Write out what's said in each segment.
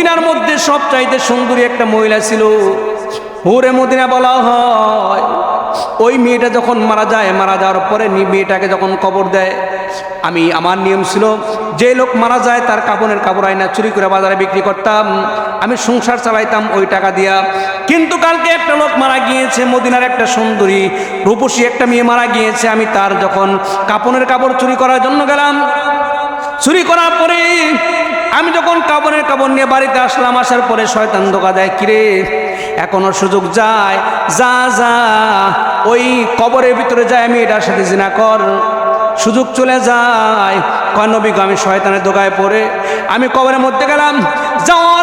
মদিনার মধ্যে সব চাইতে সুন্দরী একটা মহিলা ছিল। হুরে মদিনা বলা হয়। ওই মেয়েটা যখন মারা যায়, মারা যাওয়ার পরে মেয়েটাকে যখন কবর দেয়, আমি আমার নিয়ম ছিল, যে লোক মারা যায় তার কাপড়ের কাপড় আয়না চুরি করে বাজারে বিক্রি করতাম, আমি সংসার চালাইতাম ওই টাকা দিয়া। কিন্তু কালকে একটা লোক মারা গিয়েছে, মদিনার একটা সুন্দরী, রূপসী একটা মেয়ে মারা গিয়েছে। আমি তার যখন কাপড়ের কাপড় চুরি করার জন্য গেলাম, চুরি করার পরে আমি যখন কাবনের কাবন নিয়ে বাড়িতে আসলাম, আসার পরে শয়তান ধোকা দেয়, কিরে, এখনও সুযোগ যায়? যা যা, ওই কবরের ভিতরে যায়, আমি এটার সাথে জিনা কর। সুযোগ চলে যায়। কয়, নবী আমি শয়তানের দোকায় পড়ে, আমি কবরের মধ্যে গেলাম। যাওয়ার পরে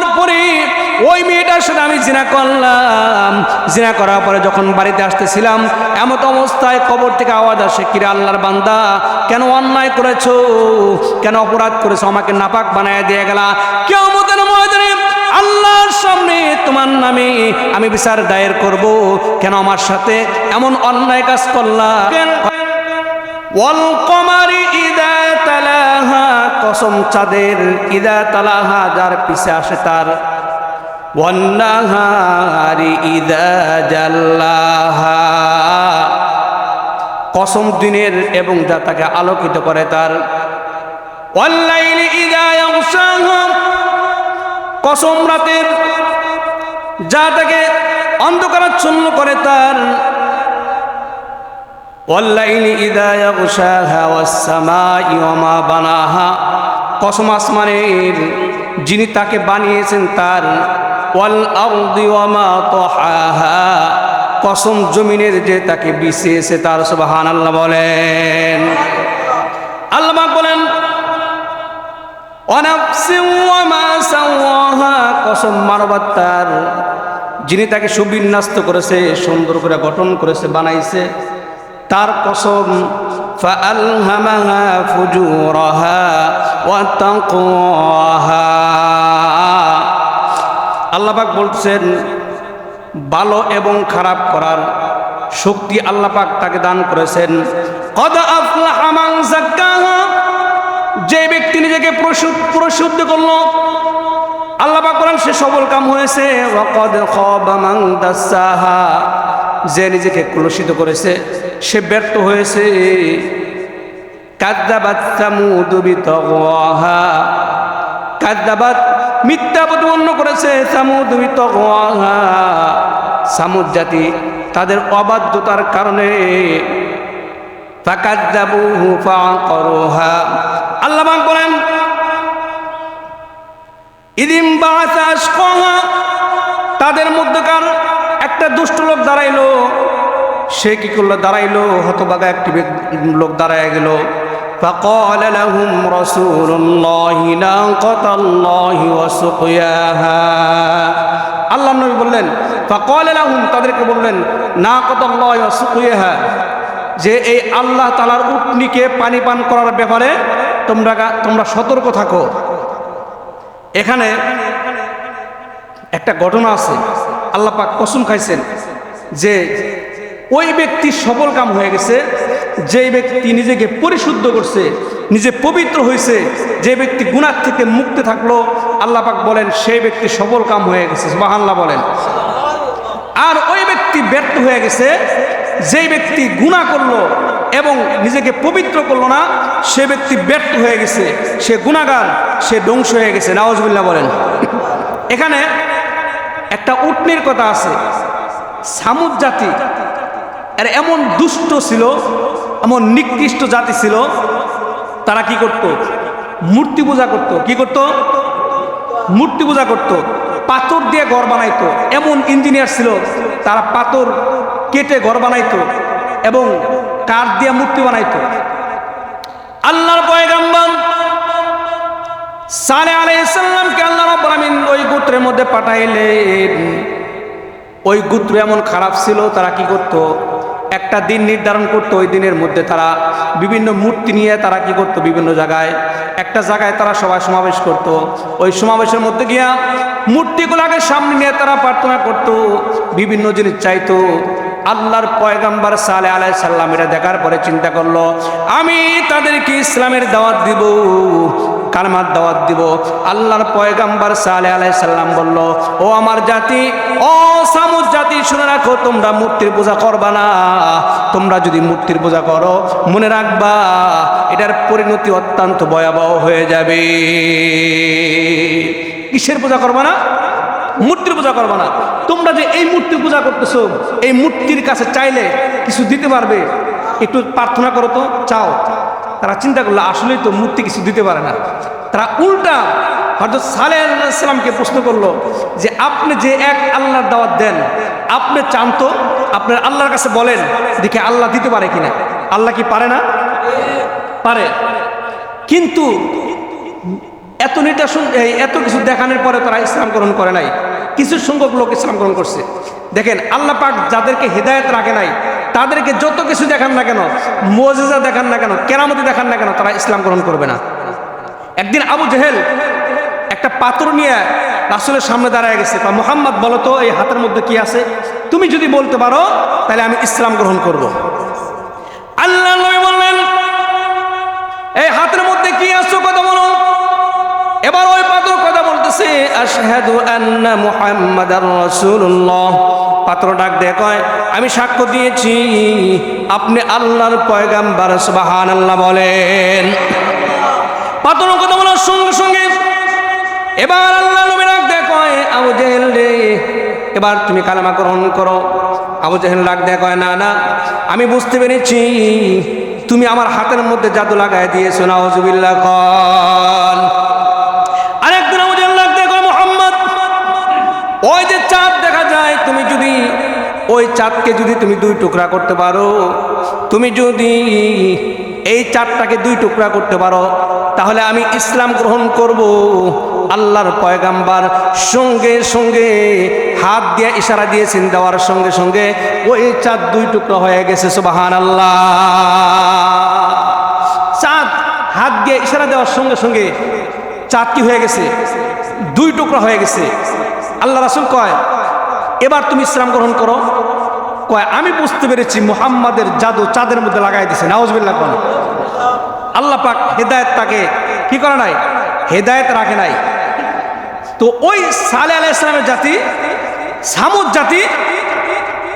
ওই মেয়েটার সাথে আমি জিনা করলাম। জিনা করার পরে যখন বাড়িতে আসতেছিলাম, এমত অবস্থায় কবর থেকে আওয়াজ আসে, কিরে আল্লাহর বান্দা, কেন অন্যায় করেছ? কেন অপরাধ করেছ? আমাকে নাপাক বানায় দিয়ে গেলা। কেউ ময়দানে আল্লাহর সামনে তোমার নামে আমি বিচার দায়ের করব। কেন আমার সাথে এমন অন্যায় কাজ করলা? ওয়াল কমারি ইদা তালাহা, কসম চাঁদের ইদা তালাহা, যার পিছে আসে তার ওয়ান্নাহারি ইদা জাল্লাহা কসম দিনের এবং যা তাকে আলোকিত করে তার ওয়াল্লাইলি ইদা ইয়াগশাহা কসম রাতের যা তাকে অন্ধকারাচ্ছন্ন করে তার والليل إذا يغشاها والسماء وما بناها কসম আসমানের যিনি তাকে বানিয়েছেন তার ওয়াল আরদি ওয়ামা তাহাহা কসম জমিনের যে তাকে বিছিয়েছে তার সুবহানাল্লাহ বলেন আল্লাহ পাক বলেন অনাফসিন ওয়ামা সাওয়াহা কসম মানবাত্মার যিনি তাকে সুবিন্যস্ত করেছে সুন্দর করে গঠন করেছে বানাইছে তার কসম فألهمها فجورها وتقواها আল্লাহ পাক বলছেন, ভালো এবং খারাপ করার শক্তি আল্লাহ পাক তাকে দান করেছেন। যে ব্যক্তি নিজেকে প্রশুদ্ধ করল আল্লাহ পাক বলেন, সে সবল কাম হয়েছে। যে নিজেকে কলুষিত করেছে, সে ব্যর্থ হয়েছে। কাদ্দাবাত মিথ্যা প্রতিপন্ন করেছে সামুদ সামুদ জাতি তাদের অবাধ্যতার কারণে ইদিম তাদের মধ্যকার একটা দুষ্ট লোক দাঁড়াইলো, সে কি করল? দাঁড়াইলো হতবাগা একটি লোক দাঁড়ায় গেল। فقال لهم رسول الله ناقة الله وسقياها আল্লাহ নবী বললেন فقال لهم তাদেরকে বললেন নাকাত الله وسقياها যে এই আল্লাহ তালার উটনিকে পানি পান করার ব্যাপারে তোমরা তোমরা সতর্ক থাকো এখানে একটা ঘটনা আছে আল্লাহ পাক কসম খাইছেন যে ওই ব্যক্তি সফল কাম হয়ে গেছে যে ব্যক্তি নিজেকে পরিশুদ্ধ করছে, নিজে পবিত্র হয়েছে যে ব্যক্তি গুণার থেকে মুক্তি থাকল, আল্লাহ পাক বলেন সেই ব্যক্তি সফল কাম হয়ে গেছে, সুবহানাল্লাহ বলেন। আর ওই ব্যক্তি ব্যর্থ হয়ে গেছে, যেই ব্যক্তি গুণা করল এবং নিজেকে পবিত্র করল না, সে ব্যক্তি ব্যর্থ হয়ে গেছে, সে গুণাগার সে ধ্বংস হয়ে গেছে নওয়াজবিল্লাহ বলেন। এখানে একটা উটনির কথা আছে, সামুদ জাতি এর এমন দুষ্ট ছিল এমন নিকৃষ্ট জাতি ছিল, তারা কি করত? মূর্তি পূজা করত। কি করত? মূর্তি পূজা করত। পাথর দিয়ে ঘর বানাইতো। এমন ইঞ্জিনিয়ার ছিল, তারা পাথর কেটে ঘর বানাইতো এবং কাঠ দিয়ে মূর্তি বানাইতো। আল্লাহর পয়গাম্বর সালে আলাইসাল্লামকে আল্লাহ রাব্বুল ওই গোত্রের মধ্যে পাঠাইলেন। ওই গোত্র এমন খারাপ ছিল, তারা কি করত? একটা দিন নির্ধারণ করতো, ওই দিনের মধ্যে তারা বিভিন্ন মূর্তি নিয়ে তারা কি করতো বিভিন্ন জায়গায়। একটা জায়গায় তারা সবাই সমাবেশ করত। ওই সমাবেশের মধ্যে গিয়া মূর্তিগুলোকে সামনে নিয়ে তারা প্রার্থনা করত, বিভিন্ন জিনিস চাইতো। আল্লাহর পয়গাম্বার সালে আলাই সাল্লাম এটা দেখার পরে চিন্তা করল, আমি তাদেরকে ইসলামের দাওয়াত দিব। কালমার দাওয়াত দিব। আল্লাহর পয়গাম্বার সালে আলাইসাল্লাম বলল, ও আমার জাতি, ও সামুদ জাতি, শুনে রাখো, তোমরা মূর্তির পূজা করবা না। তোমরা যদি মূর্তির পূজা করো, মনে রাখবা, এটার পরিণতি অত্যন্ত ভয়াবহ হয়ে যাবে। কিসের পূজা করবা না? মূর্তির পূজা করবা না। তোমরা যে এই মূর্তির পূজা করতেছো, এই মূর্তির কাছে চাইলে কিছু দিতে পারবে। একটু প্রার্থনা করো তো, চাও। তারা চিন্তা করল, আসলেই তো মূর্তি কিছু দিতে পারে না। তারা উল্টা হয়তো সালে আলাইসালামকে প্রশ্ন করল যে, আপনি যে এক আল্লাহর দাওয়াত দেন, আপনি চান তো আপনার আল্লাহর কাছে বলেন দেখে আল্লাহ দিতে পারে কিনা? আল্লাহ কি পারে না? পারে। কিন্তু এত নির্দেশন এত কিছু দেখানোর পরে তারা ইসলাম গ্রহণ করে নাই। কিছু সংখ্যক লোক ইসলাম গ্রহণ করছে। দেখেন, আল্লাহ পাক যাদেরকে হেদায়ত রাখে নাই তাদেরকে যত কিছু দেখান না কেন, মজেজা দেখান না কেন, কেরামতি দেখান না কেন, তারা ইসলাম গ্রহণ করবে না। একদিন আবু জেহেল একটা পাথর নিয়ে রাসুলের সামনে দাঁড়ায় গেছে। তা মোহাম্মদ বলো তো, এই হাতের মধ্যে কি আছে? তুমি যদি বলতে পারো, তাহলে আমি ইসলাম গ্রহণ করব। আল্লাহ বললেন, এই হাতের মধ্যে কি আছে কথা বলো। এবার ওই পাথর কথা বলতেছে, আশহাদু আন্না মুহাম্মাদার রাসূলুল্লাহ। পাত্র ডাক দিয়ে, কয়, আমি সাক্ষ্য দিয়েছি, আপনি আল্লাহর পয়গাম্বার, সুবহানাল্লাহ বলেন। পাত্র কথা বলার সঙ্গে সঙ্গে এবার আল্লাহ নবী ডাক দিয়ে, কয়, আবু জেহেল রে, এবার তুমি কালামা গ্রহণ করো। আবু জেহেল ডাক দিয়ে, কয়, না না, আমি বুঝতে পেরেছি, তুমি আমার হাতের মধ্যে জাদু লাগাই দিয়েছ না নাউজুবিল্লাহ, কন। আরেকদিন আবু জেহেল ডাক দিয়ে, কয়, মোহাম্মদ, ওই যে চাঁদ দেখা যায় তুমি যদি ওই চাঁদকে যদি তুমি দুই টুকরা করতে পারো, তুমি যদি এই চাঁদটাকে দুই টুকরা করতে পারো, তাহলে আমি ইসলাম গ্রহণ করব। আল্লাহর পয়গাম্বার সঙ্গে সঙ্গে হাত দিয়ে ইশারা দিয়েছেন দেওয়ার সঙ্গে সঙ্গে, ওই চাঁদ দুই টুকরা হয়ে গেছে সুবাহান আল্লাহ চাঁদ হাত দিয়ে ইশারা দেওয়ার সঙ্গে সঙ্গে চাঁদ কি হয়ে গেছে? দুই টুকরা হয়ে গেছে। আল্লাহ রাসুল কয় এবার তুমি ইসলাম গ্রহণ করো। কয়, আমি বুঝতে পেরেছি মুহাম্মাদের জাদু চাঁদের মধ্যে লাগাই দিছে। নাওজবিল্লা কোন। আল্লাহ পাক হেদায়ত তাকে কি করে নাই? হেদায়ত রাখে নাই। তো ওই সালে আলাহ ইসলামের জাতি, সামুদ জাতি,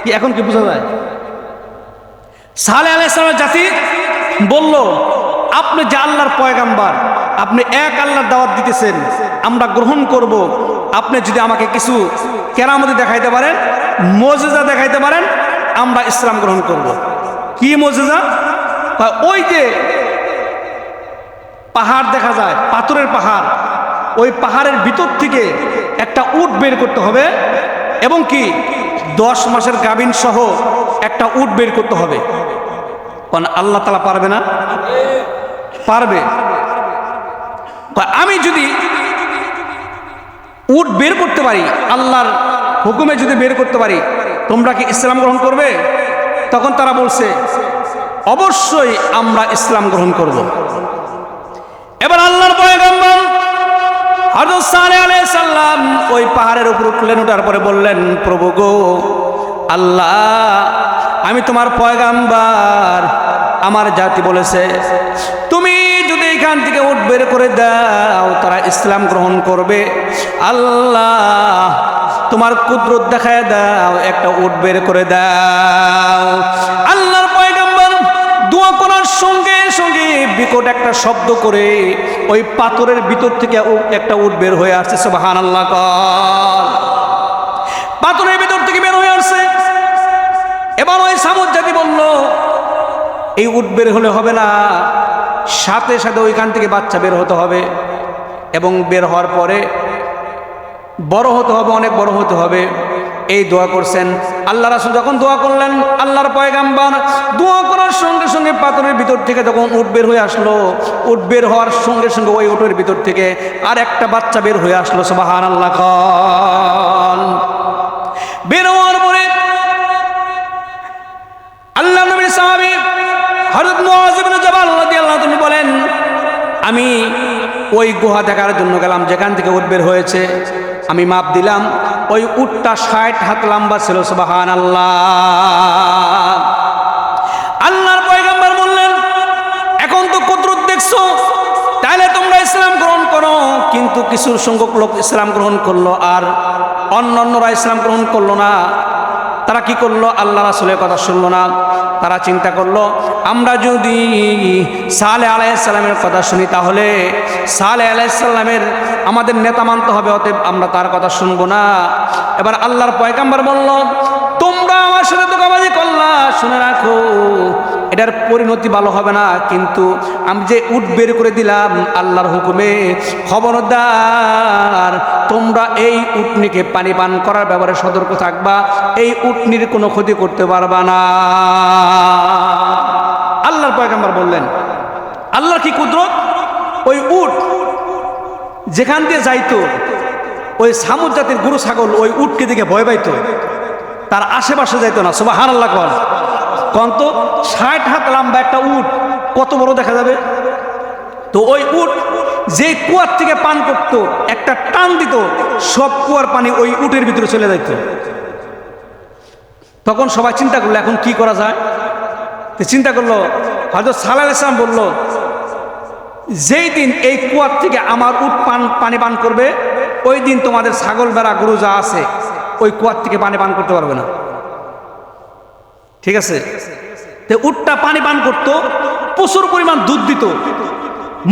কি এখন কি বোঝা যায়? সালে আলাহ ইসলামের জাতি বলল, আপনি যে আল্লাহর পয়গাম্বার, আপনি এক আল্লাহর দাওয়াত দিতেছেন, আমরা গ্রহণ করব আপনি যদি আমাকে কিছু কেরামতি দেখাইতে পারেন, মজেজা দেখাইতে পারেন, আমরা ইসলাম গ্রহণ করব। কি মজেজা? ওই যে পাহাড় দেখা যায়, পাথরের পাহাড়, ওই পাহাড়ের ভিতর থেকে একটা উট বের করতে হবে এবং কি দশ মাসের গাবিন সহ একটা উট বের করতে হবে। কারণ আল্লাহ তালা পারবে না? পারবে। আমি যদি উট বের করতে পারি, আল্লাহর হুকুমে যদি বের করতে পারি, তোমরা কি ইসলাম গ্রহণ করবে? তখন তারা বলছে, অবশ্যই আমরা ইসলাম গ্রহণ করব। এবার আল্লাহর আলাইহিস সালাম ওই পাহাড়ের উপর উঠলেন ওঠার পরে বললেন, প্রভু গো, আল্লাহ, আমি তোমার পয়গাম্বার। আমার জাতি বলেছে, তুমি বের করে দাও, তারা ইসলাম গ্রহণ করবে। আল্লাহ, তোমার কুদরত দেখায় দাও, একটা উট বের করে দাও। আল্লাহর পয়গাম্বার দোয়া করার সঙ্গে সঙ্গে বিকট একটা শব্দ করে ওই পাথরের ভিতর থেকে একটা উট বের হয়ে আসছে সুবহান আল্লাহ পাথরের ভিতর থেকে বের হয়ে আসছে। এবার ওই সামুদ জাতি বলল, এই উট বের হলে হবে না। সাথে সাথে ওইখান থেকে বাচ্চা বের হতে হবে এবং বের হওয়ার পরে বড় হতে হবে, অনেক বড় হতে হবে। এই দোয়া করছেন। আল্লাহ রাসুল যখন দোয়া করলেন, আল্লাহর পয়গাম্বার দোয়া করার সঙ্গে সঙ্গে পাথরের ভিতর থেকে যখন উট বের হয়ে আসলো। উট বের হওয়ার সঙ্গে সঙ্গে ওই উটের ভিতর থেকে আর একটা বাচ্চা বের হয়ে আসলো সবাহান আল্লাহ বের হওয়ার পরে আল্লাহ নবীর সাহাবী আমি ওই গুহা দেখার জন্য গেলাম, যেখান থেকে উট বের হয়েছে। আমি মাপ দিলাম, ওই উটটা ষাট হাত লম্বা ছিল সুবাহান আল্লাহ আল্লাহর পয়গাম্বর বললেন, এখন তো কুদরত দেখছ তাহলে তোমরা ইসলাম গ্রহণ করো। কিন্তু কিছু সংখ্যক লোক ইসলাম গ্রহণ করল, আর অন্য অন্যরা ইসলাম গ্রহণ করল না। তারা কি করল? আল্লাহ রাসুলের কথা শুনলো না। তারা চিন্তা করল, আমরা যদি সালে আলাইসাল্লামের কথা শুনি তাহলে সালে আলাইসাল্লামের আমাদের নেতা মানতে হবে, অতএব আমরা তার কথা শুনব না। এবার আল্লাহর পয়কাম্বার বলল, তোমরা আমার সাথে তো দোকাবাজি করলা, শুনে রাখো। এটার পরিণতি ভালো হবে না, কিন্তু আমি যে উট বের করে দিলাম আল্লাহর হুকুমে, খবরদার, তোমরা এই উটনিকে পানি পান করার ব্যাপারে সতর্ক থাকবা, এই উটনির কোনো ক্ষতি করতে পারবা না। আল্লাহর পয়গাম্বার বললেন আল্লাহ কি কুদরত? ওই উট যেখান দিয়ে যাইতো, ওই সামুদ জাতির গরু ছাগল ওই উটকে দিকে ভয় পাইতো, তার আশেপাশে যাইতো না সুবাহ আল্লাহ কন কন ষাট হাত লম্বা একটা উট, কত বড় দেখা যাবে? তো ওই উট যে কুয়ার থেকে পান করতো, একটা টান দিত, সব কুয়ার পানি ওই উটের ভিতরে চলে যাইত। তখন সবাই চিন্তা করল, এখন কি করা যায়? তো চিন্তা করল হয়তো সালাহ ইসলাম বলল, যেই দিন এই কুয়ার থেকে আমার উট পান, পানি পান করবে, ওই দিন তোমাদের ছাগল বেড়া গরু যা আছে, ওই কুয়ার থেকে পানি পান করতে পারবে না। ঠিক আছে? তো উটটা পানি পান করতো, প্রচুর পরিমাণ দুধ দিত।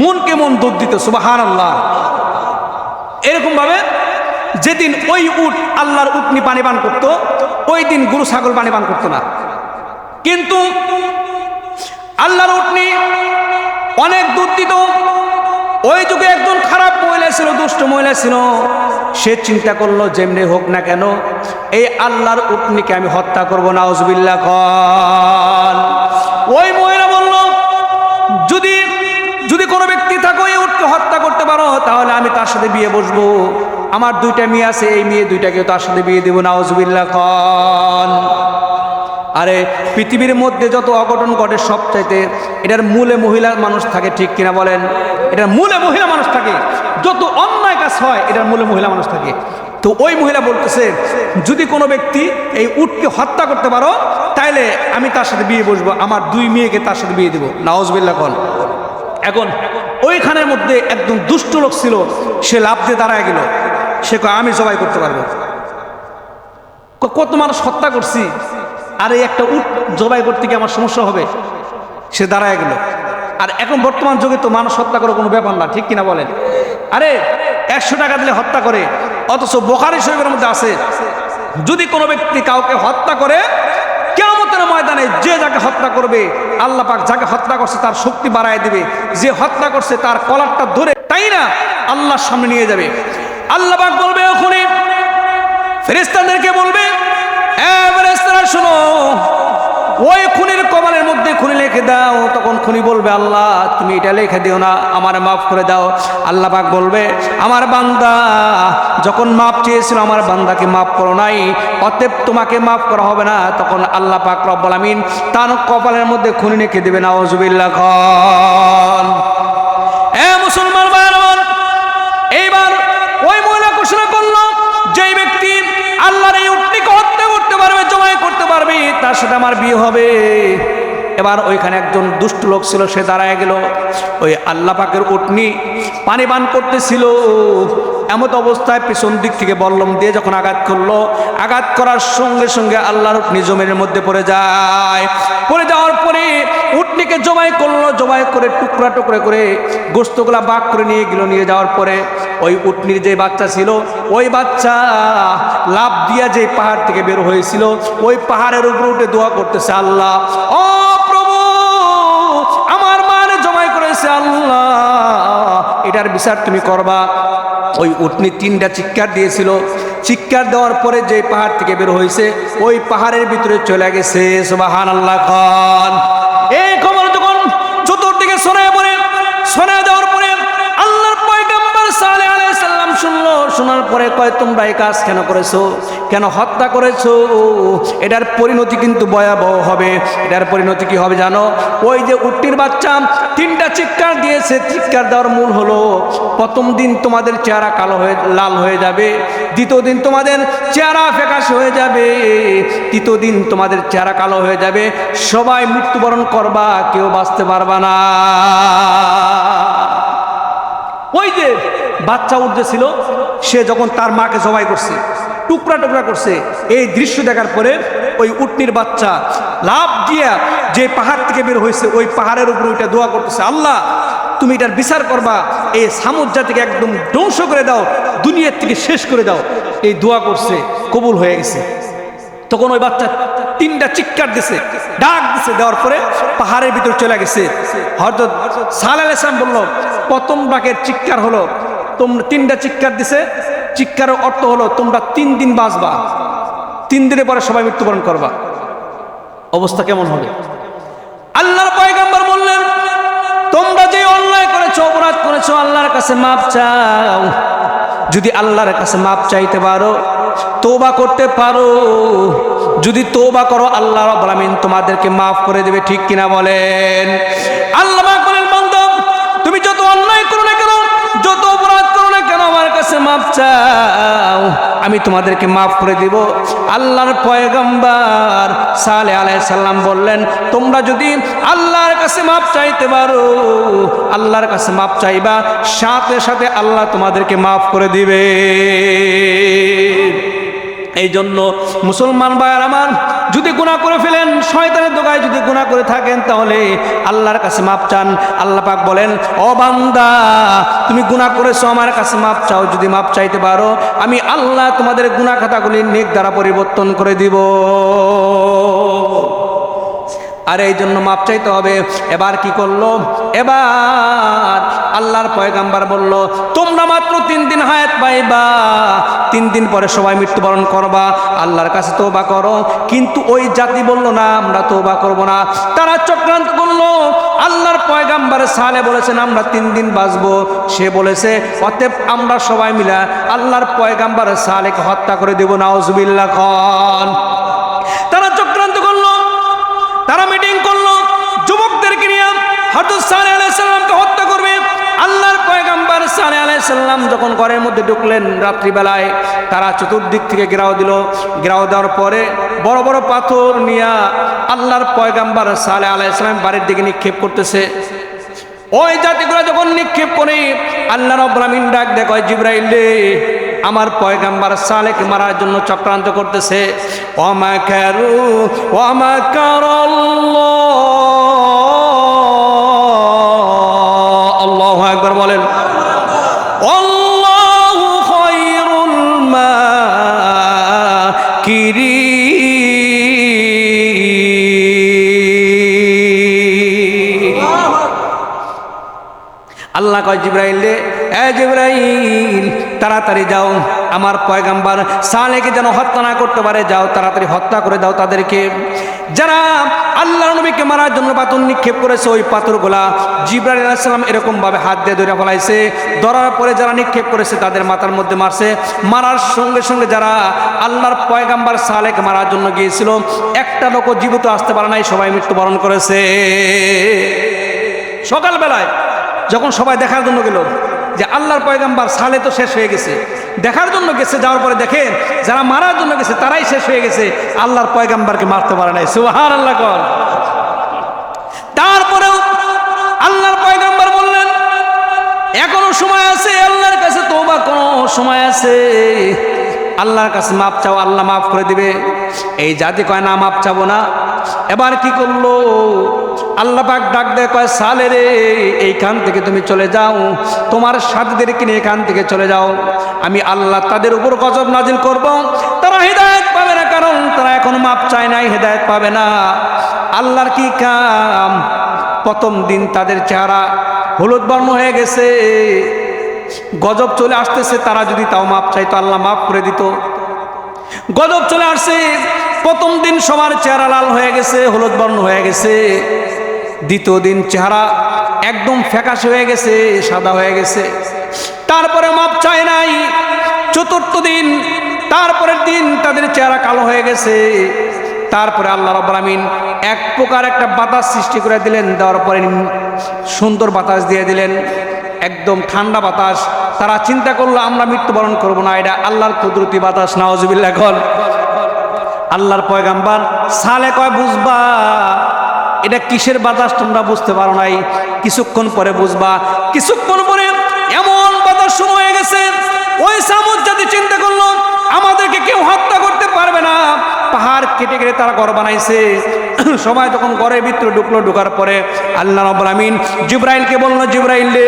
মন কেমন দুধ দিত সুবাহান আল্লাহ এরকম ভাবে যেদিন ওই উট আল্লাহর উটনি পানি পান করত, ওই দিন গরু ছাগল পানি পান করতো না। কিন্তু আল্লাহর উটনি অনেক দুধ দিত ওই যুগে একজন খারাপ মহিলা ছিল, দুষ্ট মহিলা ছিল। সে চিন্তা করল, যেমনি হোক না কেন, এই আল্লাহর উটনিকে আমি হত্যা করব না উজবিল্লা খান ওই মহিলা বলল, যদি যদি কোনো ব্যক্তি থাকো, এই উটকে হত্যা করতে পারো, তাহলে আমি তার সাথে বিয়ে বসবো। আমার দুইটা মেয়ে আছে, এই মেয়ে দুইটাকে তার সাথে বিয়ে দেবো না উজবিল্লা খান আরে পৃথিবীর মধ্যে যত অঘটন ঘটে সব চাইতে এটার মূলে মহিলা মানুষ থাকে, ঠিক কিনা বলেন? এটার মূলে মহিলা মানুষ থাকে। যত অন্যায় কাজ হয়, এটার মূলে মহিলা মানুষ থাকে। তো ওই মহিলা বলতেছে, যদি কোনো ব্যক্তি এই উটকে হত্যা করতে পারো, তাইলে আমি তার সাথে বিয়ে বসবো, আমার দুই মেয়েকে তার সাথে বিয়ে দেবো। নাওজবিল্লা কন। এখন ওইখানের মধ্যে একদম দুষ্ট লোক ছিল, সে লাভ দিয়ে দাঁড়ায় গেল। সে আমি জবাই করতে পারব। কত মানুষ হত্যা করছি আর এই একটা উট জবাই করতে গিয়ে আমার সমস্যা হবে, সে দাঁড়ায় গেল। আর এখন বর্তমান যুগে তো মানুষ হত্যা করে কোনো ব্যাপার না, ঠিক কিনা বলেন? আরে, একশো টাকা দিলে হত্যা করে, অথচ বোখারি শরীফের মধ্যে আছে, যদি কোনো ব্যক্তি কাউকে হত্যা করে কেমতের ময়দানে যে যাকে হত্যা করবে, আল্লাহ পাক যাকে হত্যা করছে তার শক্তি বাড়ায় দিবে। যে হত্যা করছে তার কলারটা ধরে, তাই না? আল্লাহর সামনে নিয়ে যাবে। আল্লাহ পাক বলবে ওখানে ফেরেস্তাদেরকে বলবে "এ ফেরেশতারা শোনো। ওই খুনির কমালের মধ্যে খুনি লিখে দাও, তখন খুনি বলবে, আল্লাহ, তুমি এটা লিখে দিও না, আমার মাফ করে দাও। আল্লাহ পাক বলবে, আমার বান্দা, যখন মাপ চেয়েছিল, আমার বান্দাকে মাফ করো নাই, অতএব তোমাকে মাফ করা হবে না। তখন আল্লাহ পাক রব্বুল আমিন তার কপালের মধ্যে খুনি লিখে দেবে না ওজুবিল্লাহ খান এ মুসলমান ভাইয়ের আমার, এইবার ওই মহিলা ঘোষণা করল যেই ব্যক্তি আল্লাহর এই উটনিকে হত্যা করতে পারবে জমাই করতে পারবে তার সাথে আমার বিয়ে হবে। এবার ওইখানে একজন দুষ্ট লোক ছিল, সে দাঁড়ায় গেল। ওই আল্লাহ পাকের উটনি পানি পান করতেছিল। এমত অবস্থায় পিছন দিক থেকে বল্লম দিয়ে যখন আঘাত করল, আঘাত করার সঙ্গে সঙ্গে আল্লাহর উটনি জমিনের মধ্যে পড়ে যায়। পড়ে যাওয়ার পরে উটনিকে জবাই করল, জবাই করে টুকরা টুকরা করে গোস্তগুলা বাক করে নিয়ে গেল, নিয়ে যাওয়ার পরে ওই উটনির যে বাচ্চা ছিল, ওই বাচ্চা লাভ দিয়া যে পাহাড় থেকে বের হয়েছিল, ওই পাহাড়ের উপর উঠে দোয়া করতেছে, আল্লাহ, ও প্রভু, আমার মানে জমাই করেছে, আল্লাহ, এটার বিচার তুমি করবা। ওই উটনি তিনটা চিৎকার দিয়েছিল। চিৎকার দেওয়ার পরে যে পাহাড় থেকে বের হয়েছে, ওই পাহাড়ের ভিতরে চলে গেছে সুবাহান আল্লাহ খান এই খবর যখন চতুর্দিকে শোনায় পড়ে শোনায় দেওয়ার পরে আল্লাহর পয়গাম্বার সালে আলাইসাল্লাম শুনলো, শোনার পরে কয়, তোমরা এই কাজ কেন করেছ? কেন হত্যা করেছ? এটার পরিণতি কিন্তু ভয়াবহ হবে। এটার পরিণতি কি হবে জানো? ওই যে উট্টির বাচ্চা তিনটা চিৎকার দিয়েছে। চিৎকার দেওয়ার মূল হলো, প্রথম দিন তোমাদের চেহারা কালো হয়ে, লাল হয়ে যাবে। দ্বিতীয় দিন তোমাদের চেহারা ফেকাশ হয়ে যাবে। তৃতীয় দিন তোমাদের চেহারা কালো হয়ে যাবে। সবাই মৃত্যুবরণ করবা, কেউ বাঁচতে পারবা না। ওই যে বাচ্চা উঠতেছিল, সে যখন তার মাকে জবাই করছে টুকরা টুকরা করছে। এই দৃশ্য দেখার পরে ওই উটনির বাচ্চা লাভ দিয়া যে পাহাড় থেকে বের হয়েছে, ওই পাহাড়ের উপরে ওইটা দোয়া করতেছে, আল্লাহ, তুমি এটার বিচার করবা। এই সামুদ জাতিকে একদম ধ্বংস করে দাও, দুনিয়ার থেকে শেষ করে দাও। এই দোয়া করছে, কবুল হয়ে গেছে। তখন ওই বাচ্চা তিনটা চিৎকার দিছে, ডাক দিছে দেওয়ার পরে পাহাড়ের ভিতর চলে গেছে। হয়তো সাল ইসলাম বলল, প্রথম ডাকের চিৎকার হলো। তোমরা তিনটা চিৎকার দিছে চিৎকারের অর্থ হলো তোমরা তিন দিন বাঁচবা। তিন দিনের পরে সবাই মৃত্যুবরণ করবা। অবস্থা কেমন হবে? আল্লাহর পয়গাম্বর বললেন, তোমরা যে অন্যায় করেছ, অপরাধ করেছ, আল্লাহর কাছে মাপ চাও। যদি আল্লাহর কাছে মাপ চাইতে পারো তোবা করতে পারো। যদি তোবা করো, আল্লাহ তোমাদেরকে মাফ করে দেবে, ঠিক কিনা বলেন? আল্লাহ মাপ চাও, আমি তোমাদেরকে মাফ করে দিব। আল্লাহর পয়গম্বর সালে আলাই সাল্লাম বললেন, তোমরা যদি আল্লাহর কাছে মাপ চাইতে পারো, আল্লাহর কাছে মাপ চাইবা, সাথে সাথে আল্লাহ তোমাদেরকে মাফ করে দিবে। এই জন্য মুসলমান ভাইয়ার আমার, যদি গুণা করে ফেলেন, শয়তানের দোকায় যদি গুণা করে থাকেন, তাহলে আল্লাহর কাছে মাপ চান। আল্লাহ পাক বলেন, ও বান্দা, তুমি গুণা করেছ, আমার কাছে মাপ চাও, যদি মাপ চাইতে পারো, আমি আল্লাহ তোমাদের গুণা খাতাগুলি নেক দ্বারা পরিবর্তন করে দিব। আর এই জন্য মাপ চাইতে হবে। এবার কি করল? এবার আল্লাহর পয়গাম্বার বলল, তোমরা মাত্র তিন দিন হায়াত পাইবা। তিন দিন পরে সবাই মৃত্যুবরণ করবা। আল্লাহর কাছে তোবা করো। কিন্তু ওই জাতি বলল না, আমরা তোবা করব না। তারা চক্রান্ত করল। আল্লাহর পয়গাম্বার সালে বলেছেন, আমরা তিন দিন বাঁচবো। সে বলেছে, অতএব আমরা সবাই মিলা আল্লাহর পয়গাম্বার সালেকে হত্যা করে দেব। নাউজুবিল্লাহ খান তারা চক্রান্ত করল তারা মিটিং করল যুবকদেরকে নিয়ে হজরত সালে আলাইসাল্লামকে হত্যা করবে। আল্লাহর পয়গাম্বার সালে আলাইসাল্লাম যখন ঘরের মধ্যে ঢুকলেন রাত্রিবেলায়, তারা চতুর্দিক থেকে গ্রাও দিল। গ্রাও দেওয়ার পরে বড় বড় পাথর নিয়ে আল্লাহর পয়গাম্বার সালে আলাইসাল্লাম বাড়ির দিকে নিক্ষেপ করতেছে। ওই জাতিগুলো যখন নিক্ষেপ করে, আল্লাহ রব্রামিন ডাক দেখো জিব্রাইল আমার পয়গাম্বার সালেকে মারার জন্য চক্রান্ত করতেছে। ওমাকারু ওমাকার আল্লাহ আল্লাহ কয় জিব্রাইল রে, এ জিব্রাইল, তাড়াতাড়ি যাও। আমার পয়গাম্বার সালেকে যেন হত্যা না করতে পারে, যাও, তাড়াতাড়ি হত্যা করে দাও তাদেরকে। যারা আল্লাহ নবীকে মারার জন্য পাথর নিক্ষেপ করেছে, ওই পাথরগুলা জিব্রাইল আলাইসাল্লাম এরকমভাবে হাত দিয়ে ধরে ফেলাইছে। ধরার পরে যারা নিক্ষেপ করেছে, তাদের মাথার মধ্যে মারছে। মারার সঙ্গে সঙ্গে যারা আল্লাহর পয়গাম্বার সালেকে মারার জন্য গিয়েছিল, একটা লোক জীবিত আসতে পারে নাই, সবাই মৃত্যুবরণ করেছে। সকালবেলায় যখন সবাই দেখার জন্য গেল যে আল্লাহর পয়গাম্বার সালে তো শেষ হয়ে গেছে, দেখার জন্য গেছে, যাওয়ার পরে দেখেন যারা মারার জন্য গেছে তারাই শেষ হয়ে গেছে, আল্লাহর পয়গাম্বারকে মারতে পারে নাই সুহার আল্লাহ কর। তারপরেও আল্লাহর পয়গাম্বার বললেন, এখনও সময় আছে, আল্লাহর কাছে তোবা কোনো সময় আছে। আল্লাহর কাছে মাপ চাও, আল্লাহ মাফ করে দিবে। এই জাতি কয়, না, মাপ চাবো না। এবার কি করল? আল্লাহ পাক ডাক দেয়, কয়, সালে রে, এইখান থেকে তুমি চলে যাও। তোমার সাথীদেরকে নিয়ে এখান থেকে চলে যাও। আমি আল্লাহ তাদের উপর গজব নাজিল করব। তারা হেদায়ত পাবে না, কারণ তারা এখন মাপ চায় নাই, হেদায়ত পাবে না। আল্লাহর কি কাম? প্রথম দিন তাদের চেহারা হলুদ বর্ণ হয়ে গেছে। গজব চলে আসতেছে, তারা যদি তাও মাপ চাইতো, আল্লাহ মাফ করে দিত। গজব চলে আসছে, প্রথম দিন সবার চেহারা লাল হয়ে গেছে, হলুদ বর্ণ হয়ে গেছে। দ্বিতীয় দিন চেহারা একদম ফ্যাকাশে হয়ে গেছে, সাদা হয়ে গেছে। তারপরে মাপ চায় নাই। চতুর্থ দিন, তারপরের দিন তাদের চেহারা কালো হয়ে গেছে। তারপরে আল্লাহ আমিন এক প্রকার একটা বাতাস সৃষ্টি করে দিলেন, দেওয়ার পরে সুন্দর বাতাস দিয়ে দিলেন। একদম ঠান্ডা বাতাস। তারা চিন্তা করল, আমরা মৃত্যুবরণ করব না। এটা আল্লাহর কুদরতি বাতাস নাওজবিল্লা এখন। আল্লাহর পয়গাম্বার, সালে কয়, বুঝবা, এটা কিসের বাতাস তোমরা বুঝতে পারো নাই? কিছুক্ষণ পরে বুঝবা, কিছুক্ষণ পরে এমন বাতাস শুরু হয়ে গেছে। ওই সামুদ যদি চিন্তা করল, আমাদেরকে কেউ হত্যা করতে পারবে না। পাহাড় কেটে কেটে তারা ঘর বানাইছে। সবাই তখন ঘরের ভিতরে ঢুকলো, ঢুকার পরে আল্লাহ রব্বুল আমিন জিব্রাইলকে বলল, জিব্রাইল রে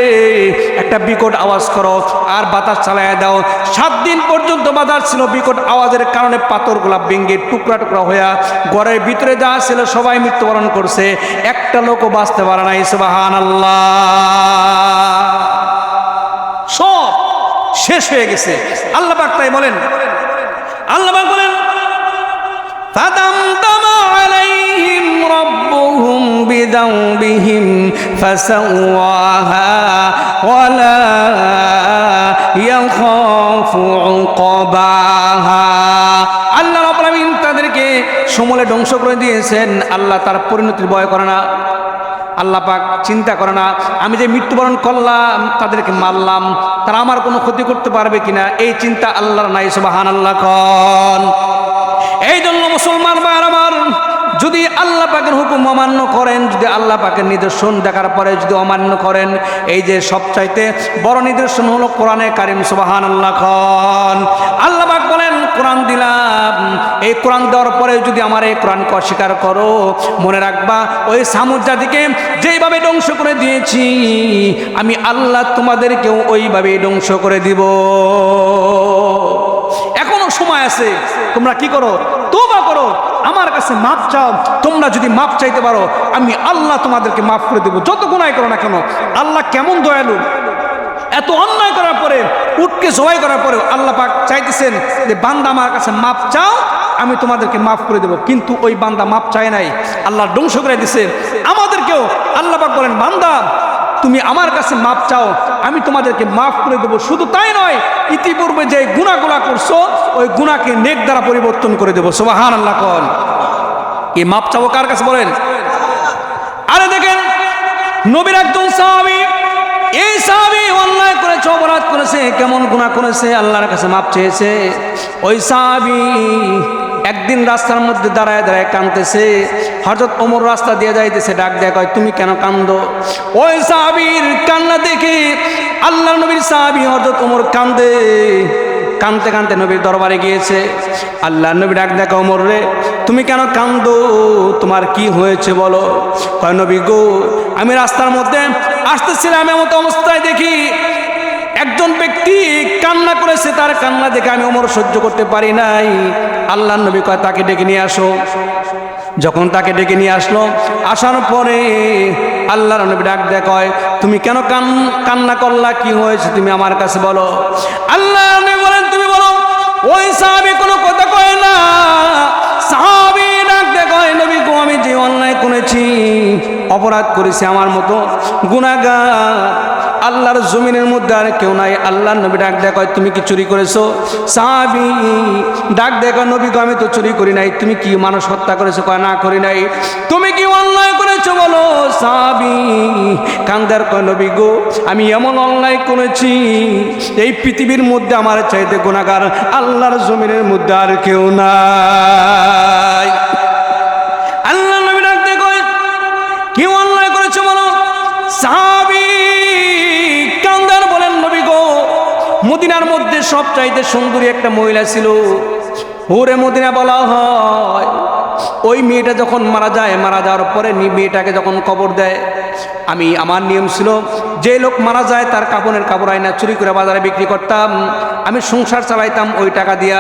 একটা বিকট আওয়াজ করো আর বাতাস চালায় দাও। সাত দিন পর্যন্ত বাতাস ছিল, বিকট আওয়াজের কারণে পাথরগুলা ভেঙে টুকরা টুকরা হইয়া ঘরের ভিতরে যা ছিল সবাই মৃত্যুবরণ করছে। একটা লোকও বাঁচতে পারে নাই সুবাহান আল্লাহ সব শেষ হয়ে গেছে। আল্লাহ তাই বলেন। আল্লাহ বলেন بذنبهم فسواها ولا يخاف عقباها আল্লাহ রাব্বুল আলামিন তাদেরকে সমূলে ধ্বংস করে দিয়েছেন আল্লাহ তার পরিণতির ভয় করে না আল্লাহ পাক চিন্তা করে না আমি যে মৃত্যুবরণ করলাম তাদেরকে মারলাম তারা আমার কোনো ক্ষতি করতে পারবে কিনা এই চিন্তা আল্লাহর নাই সুবাহান আল্লাহ কন এই জন্য মুসলমান ভাইয়ের আমার যদি আল্লাহ পাকের হুকুম অমান্য করেন, যদি আল্লাহ পাকের নিদর্শন দেখার পরে যদি অমান্য করেন, এই যে সবচাইতে বড় নিদর্শন হলো কোরআনে কারিম সুবাহান আল্লাহ খন। আল্লাহ পাক বলেন, কোরআন দিলাম। এই কোরআন দেওয়ার পরে যদি আমার এই কোরআনকে অস্বীকার করো, মনে রাখবা, ওই সামুদ জাতিকে যেইভাবে ধ্বংস করে দিয়েছি, আমি আল্লাহ তোমাদেরকেও ওইভাবে ধ্বংস করে দিব। এখনও সময় আছে, তোমরা কি করো? করো, আমার কাছে মাপ চাও, তোমরা যদি মাপ চাইতে পারো, আমি আল্লাহ তোমাদেরকে মাফ করে দেবো। যত গুণাই করো না কেন, আল্লাহ কেমন দয়ালু? এত অন্যায় করার পরে উঠকে জবাই করার পরে আল্লাহ পাক চাইতেছেন যে, বান্দা আমার কাছে মাপ চাও, আমি তোমাদেরকে মাফ করে দেবো। কিন্তু ওই বান্দা মাপ চায় নাই। আল্লাহ ধ্বংস করে দিছে। আমাদেরকেও আল্লাহ পাক বলেন, বান্দা তুমি আমার কাছে মাপ চাও, আমি তোমাদেরকে মাফ করে দেবো। শুধু তাই নয়, ইতিপূর্বে যে গুণাগুলা করছ, ওই গুণাকে নেক দ্বারা পরিবর্তন করে দেবো। সোবাহান আল্লাহ কন। এই মাপ চাবো কার কাছে বলেন? আরে দেখেন, নবীর একজন সাহাবি, এই সাহাবি অন্যায় করেছে, অপরাধ করেছে, কেমন গুণা করেছে, আল্লাহর কাছে মাপ চেয়েছে। ওই সাহাবি একদিন রাস্তার মধ্যে দাঁড়ায় দাঁড়ায় কাঁদতেছে। হঠাৎ ওমর রাস্তা দিয়ে যাইতেছে, ডাক দেয় কয়, তুমি কেন কান্দো? ওই সাহাবির কান্না দেখে আল্লাহ নবীর সাহাবি হঠাৎ ওমর কান্দে। কানতে কানতে নবীর দরবারে গিয়েছে। আল্লাহ নবী ডাক দেখা ওমর রে, তুমি কেন কান্দো? তোমার কি হয়েছে বলো? কয়, নবী গো, আমি রাস্তার মধ্যে আসতেছিলাম এমত অবস্থায় দেখি একজন ব্যক্তি কান্না করেছে, তার কান্না দেখে আমি ওমর সহ্য করতে পারি নাই। আল্লাহ নবী কয়, তাকে ডেকে নিয়ে আসো। যখন তাকে ডেকে নিয়ে আসলো, আসার পরে আল্লাহর নবী ডাক দেয়, কয়, তুমি কেন কান, কান্না করলা? কি হয়েছে? তুমি আমার কাছে বলো। আল্লাহ নবী বলেন, তুমি বলো, ওই সাহাবি কোনো কথা কয় না। সাহাবি ডাক দেয়, কয়, নবী গো, আমি যে অন্যায় করেছি, অপরাধ করেছি আমার মতো গুণাগার আল্লাহর জমিনের মধ্যে আর কেউ নাই। আল্লাহর নবী ডাক দেখ তুমি কি চুরি করেছ? সাহাবি ডাক দেখ নবী আমি তো চুরি করি নাই। তুমি কি মানুষ হত্যা করেছ? কয়, না, করি নাই। তুমি কি অন্যায় করেছ বলো? সাহাবি কান্দার, কয়, নবী গো, আমি এমন অন্যায় করেছি। এই পৃথিবীর মধ্যে আমার চাইতে গুণাগার আল্লাহর জমিনের মধ্যে আর কেউ নাই। সব চাইতে সুন্দরী একটা মহিলা ছিল। হুরে মদিনা বলা হয়। ওই মেয়েটা যখন মারা যায়, মারা যাওয়ার পরে মেয়েটাকে যখন কবর দেয়, আমি আমার নিয়ম ছিল, যে লোক মারা যায় তার কাপড়ের কাপড় আয়না চুরি করে বাজারে বিক্রি করতাম, আমি সংসার চালাইতাম ওই টাকা দিয়া।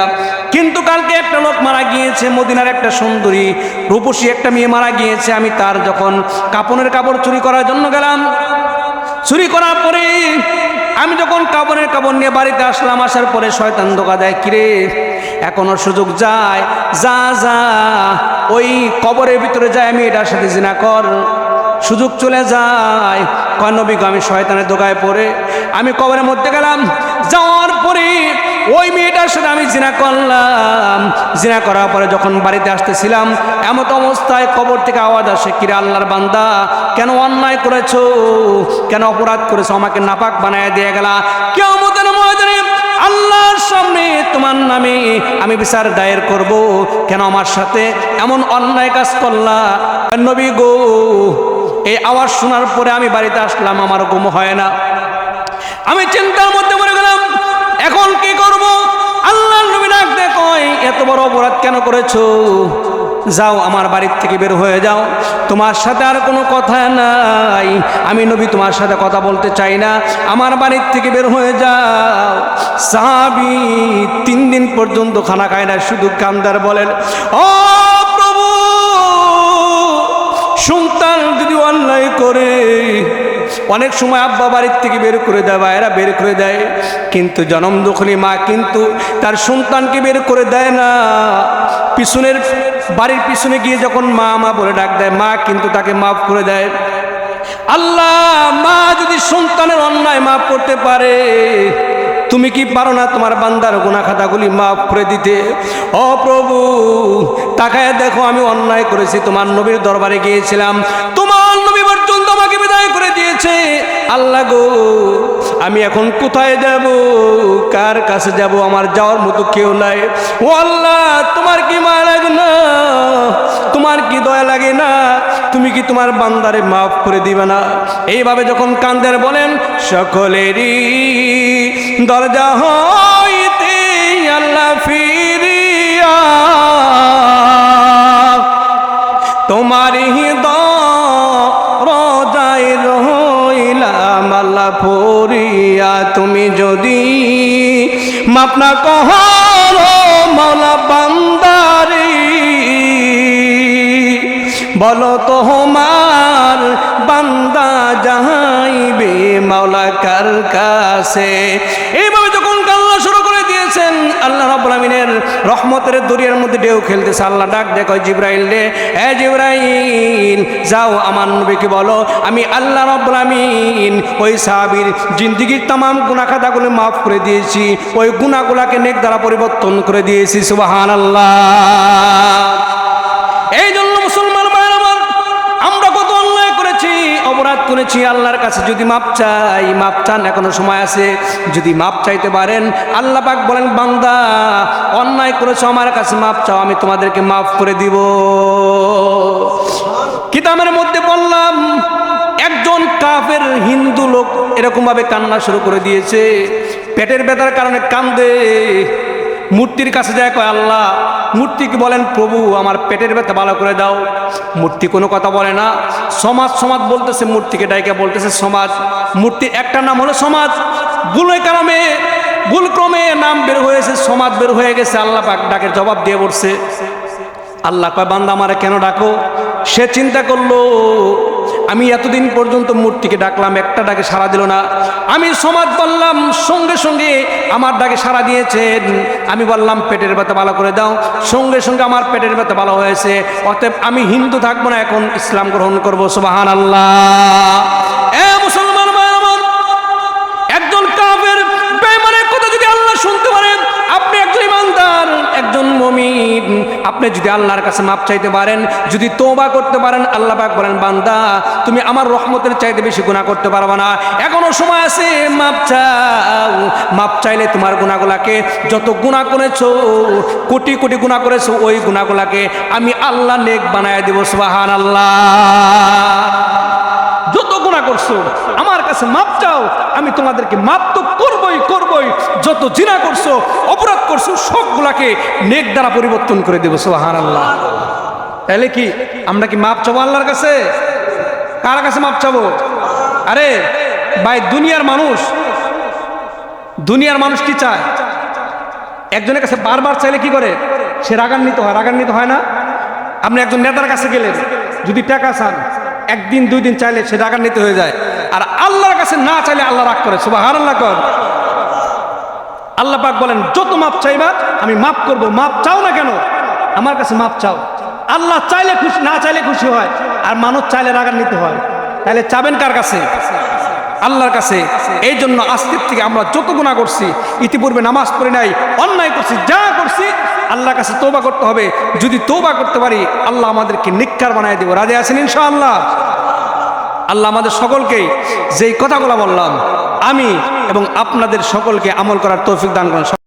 কিন্তু কালকে একটা লোক মারা গিয়েছে, মদিনার একটা সুন্দরী, রূপসী একটা মেয়ে মারা গিয়েছে, আমি তার যখন কাপড়ের কাপড় চুরি করার জন্য গেলাম। চুরি করার পরে আমি যখন কাবনের কাবন নিয়ে বাড়িতে আসলাম, আসার পরে শয়তান ধোকা দেয়, কিরে, এখনও সুযোগ যায়? যা যা, ওই কবরের ভিতরে যায়, আমি এটার সাথে জিনা কর। সুযোগ চলে যায়। নবী আমি শয়তানের দোকায় পড়ে, আমি কবরের মধ্যে গেলাম। যাওয়ার পরে ওই মেয়েটার সাথে আমি জিনা করলাম। জিনা করার পরে যখন বাড়িতে আসতেছিলাম, এমত অবস্থায় কবর থেকে আওয়াজ আসে কিরে আল্লাহর বান্দা, কেন অন্যায় করেছ? কেন অপরাধ করেছ? আমাকে নাপাক বানায় দিয়ে গেলা। কেউ মতেন ময়দানে আল্লাহর সামনে তোমার নামে আমি বিচার দায়ের করব। কেন আমার সাথে এমন অন্যায় কাজ করলা? নবী গো, এই আওয়াজ শোনার পরে আমি বাড়িতে আসলাম, আমার ঘুম হয় না। আমি চিন্তার মধ্যে এখন কি করব? আল্লাহ নবী ডাক কয়, এত বড় অপরাধ কেন করেছ? যাও আমার বাড়ির থেকে বের হয়ে যাও। তোমার সাথে আর কোনো কথা নাই। আমি নবী তোমার সাথে কথা বলতে চাই না। আমার বাড়ির থেকে বের হয়ে যাও। সাহাবি তিন দিন পর্যন্ত খানা খায় না, শুধু কান্দার বলেন, ও প্রভু সন্তান যদি অন্যায় করে অনেক সময় আব্বা বাড়ির থেকে বের করে দেয় বা এরা বের করে দেয়। কিন্তু জনম দখলি মা কিন্তু তার সন্তানকে বের করে দেয় না। পিছনের, বাড়ির পিছনে গিয়ে যখন মা মা বলে ডাক দেয়, মা কিন্তু তাকে মাফ করে দেয়। আল্লাহ, মা যদি সন্তানের অন্যায় মাফ করতে পারে তুমি কি পারো না তোমার বান্দার গুনা খাতাগুলি মাফ করে দিতে? ও প্রভু, তাকায় দেখো, আমি অন্যায় করেছি, তোমার নবীর দরবারে গিয়েছিলাম। তোমার নবী পর্যন্ত আমাকে বিদায় করে দিয়েছে। আল্লাহ গো, আমি এখন কোথায় যাব? কার কাছে যাব? আমার যাওয়ার মতো কেউ নাই। ও আল্লাহ, তোমার কি মায়া লাগে না? তোমার কি দয়া লাগে না? তুমি কি তোমার বান্দারে মাফ করে দিবে না? এইভাবে যখন কান্দের বলেন, সকলেরই দরজা হইতে আল্লাহ ফিরিয়া তোমার রজাই রইলাম আল্লাহ ফরিয়া। তুমি যদি মাপনা কহ মাওলা বলো তোমার বান্দা যাহাইবে মাওলা কার কাছে? এইভাবে যখন কান্না শুরু করে দিয়েছেন, আল্লাহ রাব্বুল রহমতের দরিয়ার মধ্যে ঢেউ খেলতেছে। আল্লাহ ডাক দেখো জিব্রাইল রে, এ জিব্রাইল, যাও আমার নবীকে বলো, আমি আল্লাহ রাব্বুল ওই সাহাবীর জিন্দিগির তামাম গুনাহ খাতাগুলো মাফ করে দিয়েছি, ওই গুনাহগুলাকে নেক দ্বারা পরিবর্তন করে দিয়েছি, সুবহানাল্লাহ। এই জন্য মুসলমান ভাইয়ের আমার আমরা কত অন্যায় করেছি অপরাধ করেছি আল্লাহর কাছে, যদি মাপ চাই, মাপ চান, এখনও সময় আছে, যদি মাপ চাইতে পারেন, আল্লাহ পাক বলেন, বান্দা, অন্যায় করেছ আমার কাছে, মাপ চাও, আমি তোমাদেরকে মাফ করে দিব। কিতাবের মধ্যে বললাম, একজন কাফের হিন্দু লোক এরকমভাবে কান্না শুরু করে দিয়েছে, পেটের ব্যথার কারণে কান্দে মূর্তির কাছে যায়, কয়, আল্লাহ মূর্তিকে বলেন, প্রভু, আমার পেটের ব্যথা ভালো করে দাও। মূর্তি কোনো কথা বলে না। সমাজ সমাজ বলতেছে, মূর্তিকে ডাইকে বলতেছে, সমাজ মূর্তির একটা নাম হলো সমাজ। ভুলের কারণে, ভুল ক্রমে নাম বের হয়েছে, সমাজ বের হয়ে গেছে। আল্লাহ পাক ডাকের জবাব দিয়ে পড়ছে আল্লাহ কয় বান্দা আমারে কেন ডাকো? সে চিন্তা করল আমি এতদিন পর্যন্ত মূর্তিকে ডাকলাম, একটা ডাকে সাড়া দিল না। আমি সমাজ বললাম, সঙ্গে সঙ্গে আমার ডাকে সাড়া দিয়েছেন। আমি বললাম, পেটের ব্যথা ভালো করে দাও। সঙ্গে সঙ্গে আমার পেটের ব্যথা ভালো হয়েছে। অতএব আমি হিন্দু থাকব না, এখন ইসলাম গ্রহণ করব সুবাহান আল্লাহ আপনি যদি আল্লাহর কাছে মাপ চাইতে পারেন, যদি তোবা করতে পারেন, আল্লাহ পাক বলেন, বান্দা, তুমি আমার রহমতের চাইতে বেশি গুনাহ করতে পারবে না। এখনও সময় আছে, মাপ চাও। মাপ চাইলে তোমার গুণাগুলাকে যত গুনাহ করেছ, কোটি কোটি গুনাহ করেছ, ওই গুণাগুলাকে আমি আল্লাহ নেক বানায় দেব, সুবহানাল্লাহ। যত গুণা করছ? আমার কাছে মাপ চাও, আমি তোমাদেরকে মাপ তো করবই করবই। যত জিনা করছ, অপরাধ করছ, সবগুলাকে নেক দ্বারা পরিবর্তন করে দেবো সোহান আল্লাহ তাহলে কি, আমরা কি মাপ চাবো আল্লাহর কাছে? কার কাছে মাপ চাবো? আরে, ভাই, দুনিয়ার মানুষ। দুনিয়ার মানুষ কি চায়? একজনের কাছে বারবার চাইলে কি করে? সে রাগান্বিত হয় রাগান্বিত হয় না? আপনি একজন নেতার কাছে গেলেন, যদি টাকা চান একদিন দুই দিন চাইলে সে রাগান্বিত হয়ে যায়। আর আল্লাহর কাছে না চাইলে আল্লাহ রাগ করে। সুবাহ আল্লাহ কর। আল্লাহ পাক বলেন, যত মাপ চাইবা, আমি মাপ করব। মাপ চাও না কেন? আমার কাছে মাপ চাও। আল্লাহ চাইলে খুশি, না চাইলে খুশি হয়। আর মানুষ চাইলে রাগান্বিত হয়। তাহলে চাবেন কার কাছে? আল্লাহর কাছে। এই জন্য আজকের থেকে আমরা যত গুণা করছি, ইতিপূর্বে নামাজ পড়ে নাই, অন্যায় করছি, যা করছি, আল্লাহর কাছে তোবা করতে হবে। যদি তোবা করতে পারি, আল্লাহ আমাদেরকে নিকার বানায় দেবো। রাজে আছেন ইনশাআল্লাহ? আল্লাহ আমাদের সকলকে যেই কথাগুলো বললাম, আমি এবং আপনাদের সকলকে আমল করার তৌফিক দান করেন।